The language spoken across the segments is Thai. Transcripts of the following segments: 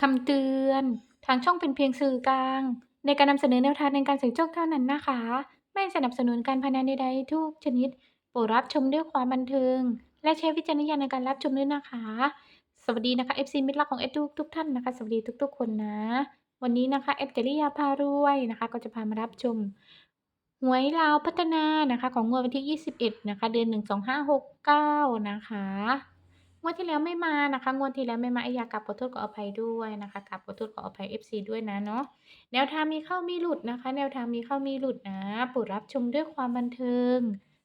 คำเตือน ทางช่องเป็นเพียงสื่อกลาง ในการนำเสนอแนวทางในการเสี่ยงโชคเท่านั้นนะคะ ไม่สนับสนุนการพนันใดๆทุกชนิด โปรดรับชมด้วยความบันเทิง และใช้วิจารณญาณในการรับชมด้วยนะคะ สวัสดีนะคะ FC มิตรรักของเอดทุกทุกท่านนะคะ สวัสดีทุก ๆ คนนะ วันนี้นะคะเอดจริยาพารวยนะคะ ก็จะพามารับชมหวยลาวพัฒนานะคะ ของงวดวันที่ 21 นะคะ เดือน 1 2 5 6 9 นะคะ งวดที่แล้วไม่มานะคะ งวดที่แล้วไม่มาไอยากลับขอโทษขออภัยด้วยนะคะกลับขอโทษขออภัย FC ด้วยนะเนาะแนวทางมีเข้ามีหลุดนะคะ แนวทางมีเข้ามีหลุดนะโปรดรับชมด้วยความบันเทิง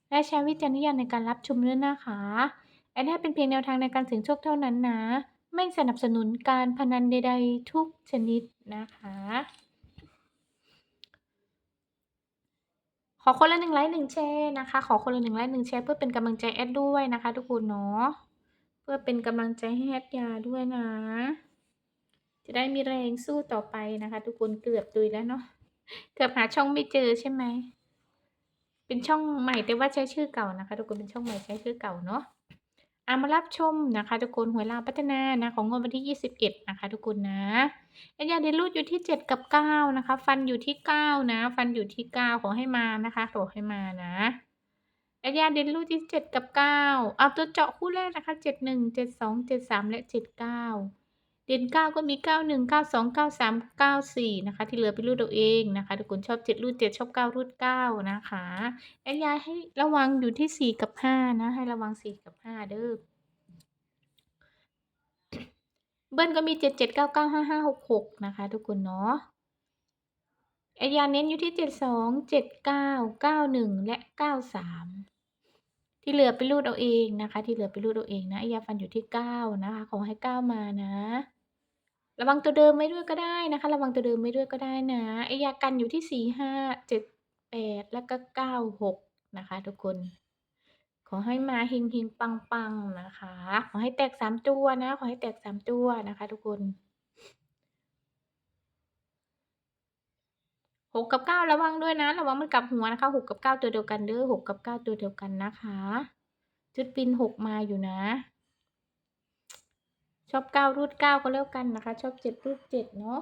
และใช้วิจารณญาณในการรับชมด้วยนะคะแอนให้เป็นเพียงแนวทางในการเสี่ยงโชคเท่านั้นนะ ไม่สนับสนุนการพนันใด ๆ ทุกชนิดนะคะ ขอคนละหนึ่งไลค์หนึ่งแชร์นะคะ ขอคนละหนึ่งไลค์หนึ่งแชร์เพื่อเป็นกำลังใจแอดด้วยนะคะ ทุกคนเนาะ เพื่อเป็นกำลังใจให้แอดยาด้วยนะ จะได้มีแรงสู้ต่อไปนะคะ ทุกคนเกือบตุยแล้วเนาะเกือบหาช่องไม่เจอใช่ไหมเป็นช่องใหม่แต่ว่าใช้ชื่อเก่านะคะ ทุกคนเป็นช่องใหม่ใช้ชื่อเก่าเนาะอามารับชมนะคะ ทุกคนหวยลาพัฒนานะของงวดวันที่ 21 นะคะ ทุกคนนะแอดยาเดนรูดอยู่ที่ 7 กับ 9 นะคะ ฟันอยู่ที่ 9 นะ ฟันอยู่ที่ 9 ขอให้มานะคะขอให้มานะ ยายาเดนลูที่เจ็ดกับเก้าเอาตัวเจาะคู่แรกนะคะเจ็ดหนึ่งเจ็ดสองเจ็ดสามและเจ็ดเก้าเด่นเก้าก็มีเก้าหนึ่งเก้าสองเก้าสามเก้าสี่นะคะ ที่เหลือไปรูดเอาเองนะคะทุกคนชอบเจ็ดรูดเจ็ดชอบเก้ารูดเก้านะคะแอดยายให้ระวังอยู่ที่สี่กับห้านะ ให้ระวังสี่กับห้าเด้อเบิ้ลก็มีเจ็ดเจ็ดเก้าเก้าห้าห้าหกหกนะคะ ทุกคนเนาะแอดยาเน้นอยู่ที่เจ็ดสองเจ็ดเก้าเก้าหนึ่งและเก้าสาม ที่เหลือไปรูดเอาเองนะคะ ที่เหลือไปรูดเอาเองนะอยาฟันอยู่ที่9นะคะ ขอให้9มานะ ระวังตัวเดิมไว้ด้วยก็ได้นะคะ ระวังตัวเดิมไว้ด้วยก็ได้นะไอยากันอยู่ที่สี่ห้าเจ็ดแปดแล้วก็เก้าหกนะคะ ทุกคน ขอให้มาเฮงเฮงปังปังนะคะ ขอให้แตกสามตัวนะ ขอให้แตกสามตัวนะคะ ทุกคน หกกับเก้าระวังด้วยนะ ระวังมันกลับหัวนะคะหกกับเก้าตัวเดียวกันเด้อหกกับเก้าตัวเดียวกันนะคะ จุดปินหกมาอยู่นะ ชอบเก้ารูดเก้าก็แล้วกันนะคะ ชอบเจ็ดรูดเจ็ดเนาะ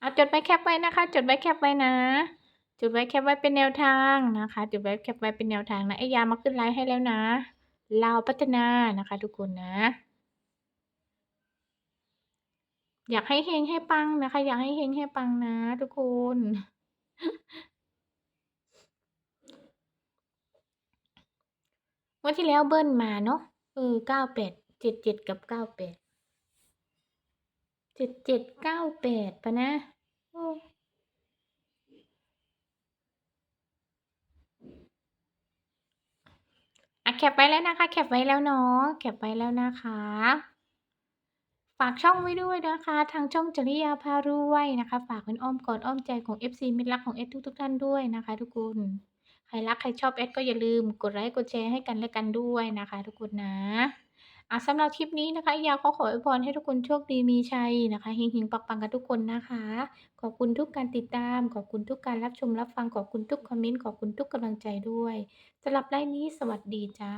เอาจดไว้แคปไว้นะคะ จดไว้แคปไว้นะจดไว้แคปไว้เป็นแนวทางนะคะจดไว้แคปไว้เป็นแนวทางนะไอ้ยามาขึ้นไลน์ให้แล้วนะลาวพัฒนานะคะ ทุกคนนะ อยากให้เฮงให้ปังนะคะ อยากให้เฮงให้ปังนะทุกคนวันที่แล้วเบิ้ลมาเนาะเออเก้าแปดเจ็ดเจ็ดกับเก้าแปดเจ็ดเจ็ดเก้าแปดปะนะอ้อะแคปไว้แล้วนะคะ แคปไว้แล้วเนาะแคปไว้แล้วนะคะ ฝากช่องไว้ด้วยนะคะ ทางช่องจริยาพารวยนะคะ ฝากเป็นอ้อมกอดอ้อมใจของ FC มิตรรักของเอสทุกทุกท่านด้วยนะคะ ทุกคนใครรักใครชอบแอดก็อย่าลืมกดไลค์กดแชร์ให้กันและกันด้วยนะคะ ทุกคนนะอะสำหรับคลิปนี้นะคะยาขอขออวยพรให้ทุกคนโชคดีมีชัยนะคะเฮงๆปังๆกันทุกคนนะคะ ขอบคุณทุกการติดตาม ขอบคุณทุกการรับชมรับฟังขอบคุณทุกคอมเมนต์ขอบคุณทุกกำลังใจด้วยสำหรับไลน์นี้สวัสดีจ้า